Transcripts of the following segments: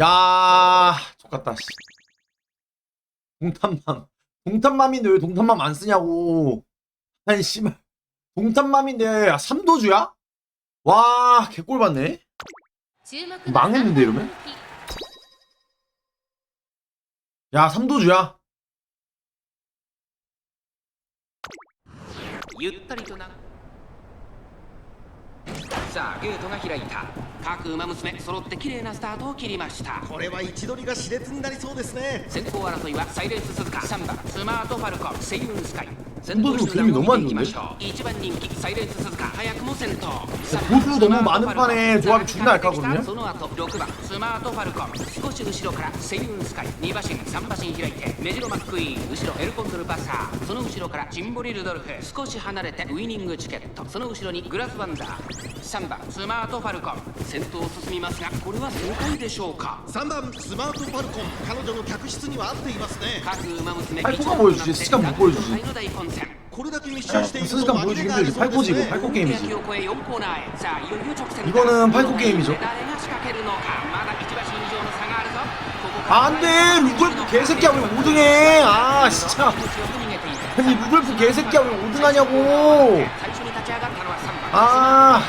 야, 똑같다. 동탄맘. 동탄맘인데 왜 동탄맘 안 쓰냐고. 아니, 씨발. 동탄맘인데, 아, 삼도주야? 와, 개꼴 봤네. 망했는데, 이러면? 야, 삼도주야. 유떨이도 나. さあゲートが開いた。各馬娘揃って綺麗なスタートを切りました。これは位置取りが熾烈になりそうですね。先行争いはサイレンス鈴鹿3番スマートファルコンセイウンスカイ。先頭集団を見ていきまノしょう。1番人気サイレンス鈴鹿早くも先頭 보드 너무 많은 판에 조합이 존나 약하거든요. 아, 3번 스마트 팔콘彼女の客室には合っていますね 아니, 누가 보여주지? 시간 못 보여주지. 그 스스가 보여주기 힘들지 팔코지고 팔코 게임이지 이거는 팔코 게임이죠 안돼 루돌프 개새끼야 왜 5등해 아 진짜 아니 루돌프 개새끼야 왜 5등하냐고 아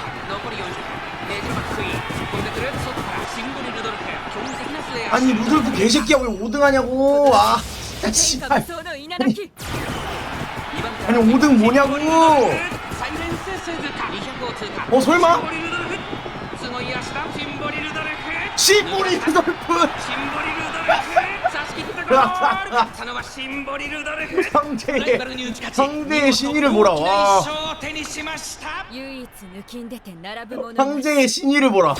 아니 루돌프 개새끼야 왜 5등하냐고 아 진짜 씨발 아니 5등 뭐냐고. 어 설마? 심보리 루돌프. 상대의 신의를 보라. 와 상대의 신의를 보라.